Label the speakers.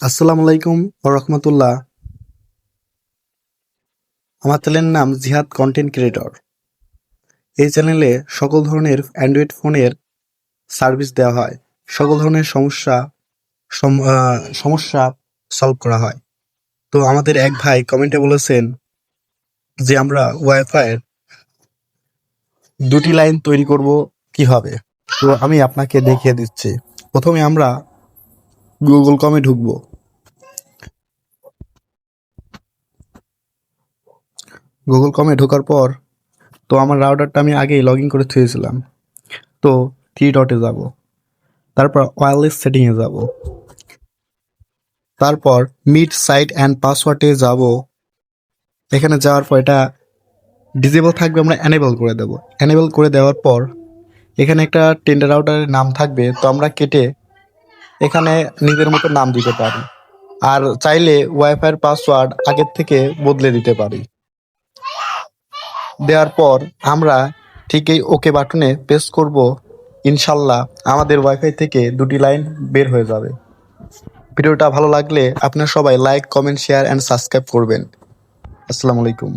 Speaker 1: আসসালামু আলাইকুম রহমতুল্লাহ। আমার চ্যানেলের নাম জিহাদ কন্টেন্ট ক্রিয়েটর। এই চ্যানেলে সকল ধরনের অ্যান্ড্রয়েড ফোনের সার্ভিস দেওয়া হয়। সকল ধরনের সমস্যা সমস্যা সলভ করা হয়। তো আমাদের এক ভাই কমেন্টে বলেছেন যে আমরা ওয়াইফাইয়ের দুটি লাইন তৈরি করব কীভাবে? তো আমি আপনাকে দেখিয়ে দিচ্ছি। প্রথমে আমরা গুগল কমে ঢুকবো। গুগল কমে ঢোকার পর, তো আমার রাউটারটা আমি আগেই লগ ইন করে থুয়েছিলাম। তো থ্রি ডটে যাব। তারপর ওয়্যারলেস সেটিংয়ে যাব। তারপর মিট সাইট অ্যান্ড পাসওয়ার্ডে যাব। এখানে যাওয়ার পর এটা ডিজেবল থাকবে, আমরা অ্যানেবল করে দেব। অ্যানেবল করে দেওয়ার পর এখানে একটা টেন্ডার রাউটারের নাম থাকবে, তো আমরা কেটে এখানে নিজের মতো নাম দিতে পারি। আর চাইলে ওয়াইফাইয়ের পাসওয়ার্ড আগের থেকে বদলে দিতে পারি। দেওয়ার পর আমরা ঠিক এই ওকে বাটনে প্রেস করব। ইনশাল্লাহ আমাদের ওয়াইফাই থেকে দুটি লাইন বের হয়ে যাবে। ভিডিওটা ভালো লাগলে আপনারা সবাই like comment share and subscribe করবেন। আসসালামু আলাইকুম।